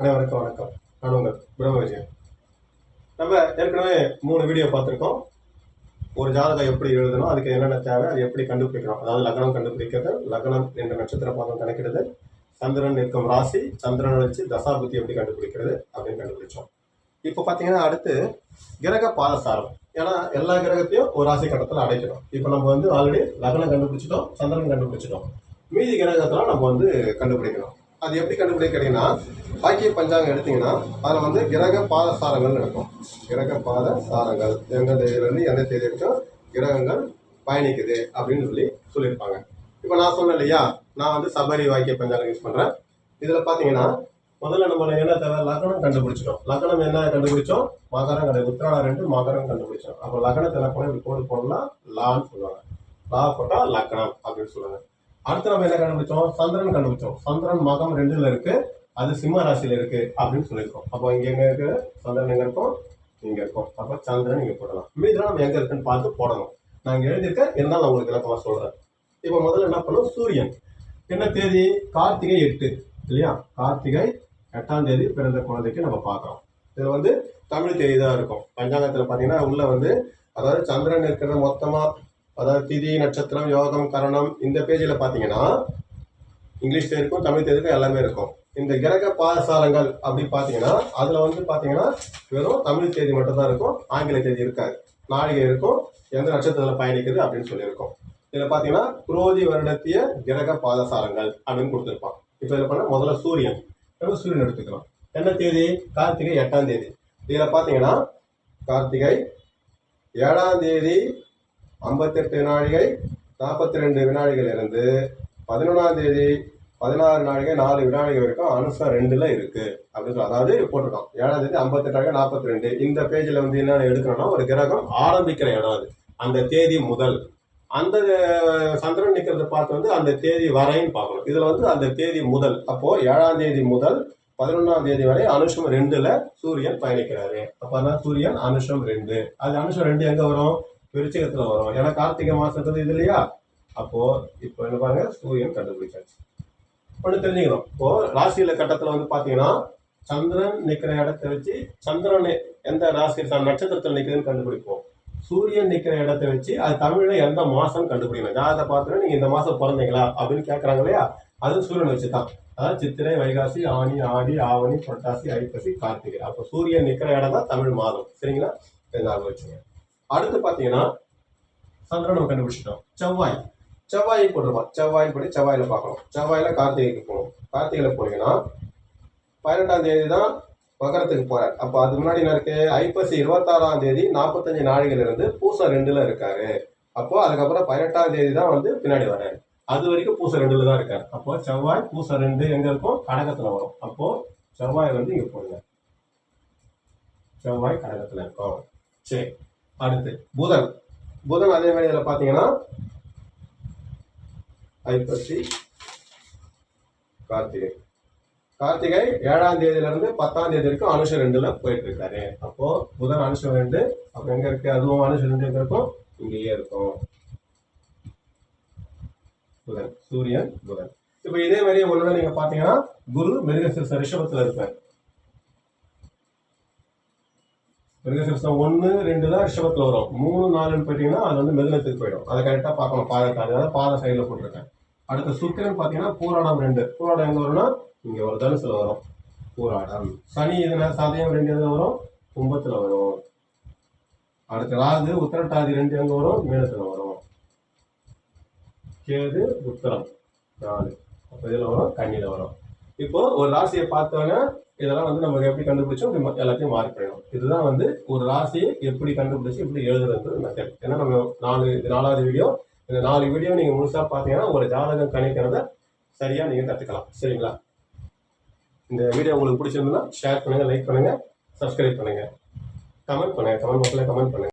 அனைவருக்கும் வணக்கம். நான் உங்கள் பிரம்ம விஜயன் நம்ம ஏற்கனவே மூணு வீடியோ பார்த்துருக்கோம். ஒரு ஜாதகம் எப்படி எழுதணும் அதுக்கு என்னென்ன தேவை அது எப்படி கண்டுபிடிக்கணும். அதாவது லக்னம் கண்டுபிடிக்கிறது லக்னம் என்ற நட்சத்திர பாதம் கணக்கிடுது. சந்திரன் நிற்கும் ராசி சந்திரனை வச்சு தசாபுத்தி எப்படி கண்டுபிடிக்கிறது அப்படின்னு கண்டுபிடிச்சோம். இப்போ பார்த்தீங்கன்னா அடுத்து கிரக பாதசாரம். ஏன்னா எல்லா கிரகத்தையும் ஒரு ராசி கட்டத்தில் அடைக்கணும் இப்போ நம்ம வந்து ஆல்ரெடி லக்னம் கண்டுபிடிச்சிட்டோம் சந்திரன் கண்டுபிடிச்சிட்டோம். மீதி கிரகத்தெல்லாம் நம்ம வந்து கண்டுபிடிக்கணும். அது எப்படி கண்டுபிடிக்கிறீங்கன்னா பாக்கிய பஞ்சாங்கம் எடுத்தீங்கன்னா அதில் வந்து கிரக பாத சாரங்கள் இருக்கும் கிரக பாத சாரங்கள். எந்த தேதியிலேருந்து எந்த தேதி வரைக்கும் கிரகங்கள் பயணிக்குது அப்படின்னு சொல்லி சொல்லியிருப்பாங்க. இப்போ நான் சொன்னேன் இல்லையா நான் வந்து சபரி வாக்கிய பஞ்சாங்கம் யூஸ் பண்ணுறேன் இதில் பார்த்தீங்கன்னா முதல்ல நம்ம என்ன தேவை? லக்னம் கண்டுபிடிச்சிட்டோம். லக்னம் என்ன கண்டுபிடிச்சோம்? மகரம் கடை உத்திராடம் ரெண்டு மகரம் கண்டுபிடிச்சோம். அப்போ லக்னத்தில் கூட இப்படி கோடு போடலாம் லான்னு சொல்லுவாங்க. லா போட்டால் லக்னம் அப்படின்னு சொல்லுவாங்க. அடுத்து நம்ம என்ன கண்டுபிடிச்சோம்? சந்திரன் கண்டுபிடிச்சோம். சந்திரன் மகம் ரெண்டுல இருக்கு. அது சிம்ம ராசியில இருக்கு அப்படின்னு சொல்லியிருக்கோம். அப்போ இங்க எங்க இருக்கு? சந்திரன் எங்க இருக்கும் இங்க இருக்கும். அப்போ சந்திரன் இங்க போடலாம். மீதெல்லாம் நம்ம எங்க இருக்குன்னு பார்த்து போடணும். நான் எழுதியிருக்கேன். இருந்தாலும் நான் உங்களுக்கு விளக்கமா சொல்றேன். இப்போ முதல்ல என்ன பண்ணும் சூரியன். என்ன தேதி? கார்த்திகை எட்டு. இல்லையா? கார்த்திகை எட்டாம் தேதி பிறந்த குழந்தைக்கு நம்ம பார்க்குறோம். இதில் வந்து தமிழ் தேதி தான் இருக்கும். பஞ்சாங்கத்தில் பார்த்தீங்கன்னா உள்ள வந்து அதாவது சந்திரன் இருக்கிற மொத்தமாக அதாவது திதி நட்சத்திரம் யோகம் கரணம் இந்த பேஜில் பார்த்தீங்கன்னா இங்கிலீஷ் தேதிக்கும் தமிழ் தேதிக்கும் எல்லாமே இருக்கும். இந்த கிரக பாதசாரங்கள் அப்படி பார்த்தீங்கன்னா அதில் வந்து பார்த்தீங்கன்னா வெறும் தமிழ் தேதி மட்டும் தான் இருக்கும் ஆங்கில தேதி இருக்காது. நாளிகை இருக்கும் எந்த நட்சத்திரத்தில் பயணிக்குது அப்படின்னு சொல்லியிருக்கோம். இதில் பார்த்தீங்கன்னா குரோதி வருடத்திய கிரக பாதசாரங்கள் அப்படின்னு கொடுத்துருப்பான். இப்போ இதில் பண்ண முதல்ல சூரியன். நம்ம சூரியன் எடுத்துக்கலாம். என்ன தேதி? கார்த்திகை எட்டாம் தேதி. இதில் பார்த்தீங்கன்னா கார்த்திகை ஏழாம் தேதி ஐம்பத்தெட்டு வினாடிகள் நாற்பத்தி ரெண்டு வினாடிகள் இருந்து பதினொன்றாம் தேதி பதினாறு நாழிகை நாலு வினாடிகள் வரைக்கும் அனுசம் ரெண்டுல இருக்கு. அப்படின்னு சொல்லி அதாவது போட்டிருக்கோம் ஏழாம் தேதி ஐம்பத்தெட்டு நாழிகை நாற்பத்தி ரெண்டு இந்த பேஜில் வந்து என்னென்ன எடுக்கணும்னா ஒரு கிரகம் ஆரம்பிக்கிற இடம் அது. அந்த தேதி முதல். அந்த சந்திரன் நிற்கிறத பார்த்து வந்து அந்த தேதி வரைன்னு பார்க்கணும். இதுல வந்து அந்த தேதி முதல். அப்போ ஏழாம் தேதி முதல் பதினொன்றாம் தேதி வரை அனுஷம் ரெண்டுல சூரியன் பயணிக்கிறாரு. அப்போ தான் சூரியன் அனுஷம் ரெண்டு. அது அனுஷம் ரெண்டு எங்க வரும்? விருச்சிகத்துல வரும். ஏன்னா கார்த்திகை மாசத்துக்கு இது இல்லையா? அப்போ இப்போ என்ன பாருங்க சூரியன் கண்டுபிடிச்சாச்சு. ஒன்று தெரிஞ்சுக்கணும்? இப்போ ராசியில கட்டத்துல வந்து பாத்தீங்கன்னா சந்திரன் நிக்கிற இடத்த வச்சு சந்திரன் எந்த ராசி ச- நட்சத்திரத்தில் கண்டுபிடிப்போம். சூரியன் நிக்கிற இடத்த வச்சு அது தமிழ்ல எந்த மாசம் கண்டுபிடிக்கணும். ஜாதகத்தை பார்த்து நீங்க இந்த மாசம் பிறந்தீங்களா? அப்படின்னு கேட்குறாங்க இல்லையா? அது சூரியன் வச்சு தான் அதாவது சித்திரை வைகாசி ஆணி ஆடி ஆவணி புரட்டாசி ஐப்பசி கார்த்திகை. அப்போ சூரியன் நிக்கிற இடம் தான் தமிழ் மாதம். சரிங்களா? இதை ஞாபகம் வச்சுங்க அடுத்து பார்த்தீங்கன்னா சந்திரன் நம்ம கண்டுபிடிச்சிட்டோம். செவ்வாய். செவ்வாயை போட்டுருப்போம் செவ்வாய் படி செவ்வாயில் பார்க்கணும். செவ்வாயில் கார்த்திகைக்கு போகணும். கார்த்திகையில் போனீங்கன்னா பதினெட்டாம் தேதி தான் மகரத்துக்கு போகிறார் அப்போ அது முன்னாடி என்ன இருக்கு? ஐப்பசி இருபத்தாறாம் தேதி நாற்பத்தஞ்சு நாளைகள் இருந்து பூசம் ரெண்டுல இருக்காரு. அப்போ அதுக்கப்புறம் பதினெட்டாம் தேதி தான் வந்து பின்னாடி வர்றாரு. அது வரைக்கும் பூசம் ரெண்டுல தான் இருக்காரு. அப்போ செவ்வாய் பூசம் ரெண்டு எங்க இருக்கும்? கடகத்துல வரும். அப்போ செவ்வாய் வந்து இங்க போடுங்க. செவ்வாய் கடகத்துல இருக்கும். சரி. அடுத்து புதன். புதன் அதே மாதிரி இதில் பார்த்தீங்கன்னா ஐப்பசி கார்த்திகை. கார்த்திகை ஏழாம் தேதியில இருந்து பத்தாம் தேதி வரைக்கும் அனுஷன் ரெண்டுல போயிட்டு இருக்காரு அப்போ புதன் அனுஷம் ரெண்டு அப்போ எங்க இருக்கு? அதுவும் அனுஷன் ரெண்டு எங்க இருக்கும் இங்கேயே இருக்கும். புதன். சூரியன் புதன். இப்போ இதே மாதிரி ஒன்று நீங்க பாத்தீங்கன்னா குரு மிருகசிருஷ ரிஷபத்துல இருப்பார். மிருகசிருஷம் ஒன்று ரெண்டு தான் ரிஷபத்தில் வரும். மூணு நாலுன்னு போயிட்டீங்கன்னா அது வந்து மிருகத்துக்கு போயிடும். அதை கரெக்டாக பார்க்கணும். பாதை காடு அதாவது பாதை சைடில் போட்டிருக்கேன். அடுத்த சுக்கிரன் பார்த்தீங்கன்னா பூராடம் ரெண்டு. பூராடம் எங்கே வரும்னா இங்கே ஒரு தனுசில் வரும். பூராடம். சனி எதுனா சதயம் ரெண்டு எதுல வரும்? கும்பத்தில் வரும். அடுத்து ராகு உத்தரட்டாதி ரெண்டு எங்கே வரும்? மீனத்தில் வரும். கேது உத்தரம். நாலு. அப்போ இதில் வரும் கண்ணியில் வரும். இப்போ ஒரு ராசியை பார்த்தோன்னே இதெல்லாம் வந்து நம்ம எப்படி கண்டுபிடிச்சோம்? எல்லாத்தையும் மார்க் பண்ணணும் இதுதான் வந்து ஒரு ராசியை எப்படி கண்டுபிடிச்சு எப்படி எழுதுறது மெத்தட் ஏன்னா நம்ம நாலு இது நாலாவது வீடியோ இந்த நாலு வீடியோ நீங்கள் முழுசாக பார்த்தீங்கன்னா ஒரு ஜாதகம் கணிக்கிறத சரியாக நீங்கள் கற்றுக்கலாம் சரிங்களா? இந்த வீடியோ உங்களுக்கு பிடிச்சிருந்ததுன்னா ஷேர் பண்ணுங்கள் லைக் பண்ணுங்கள் சப்ஸ்கிரைப் பண்ணுங்கள் கமெண்ட் பண்ணுங்கள் கமெண்ட் பாக்ஸில் கமெண்ட் பண்ணுங்கள்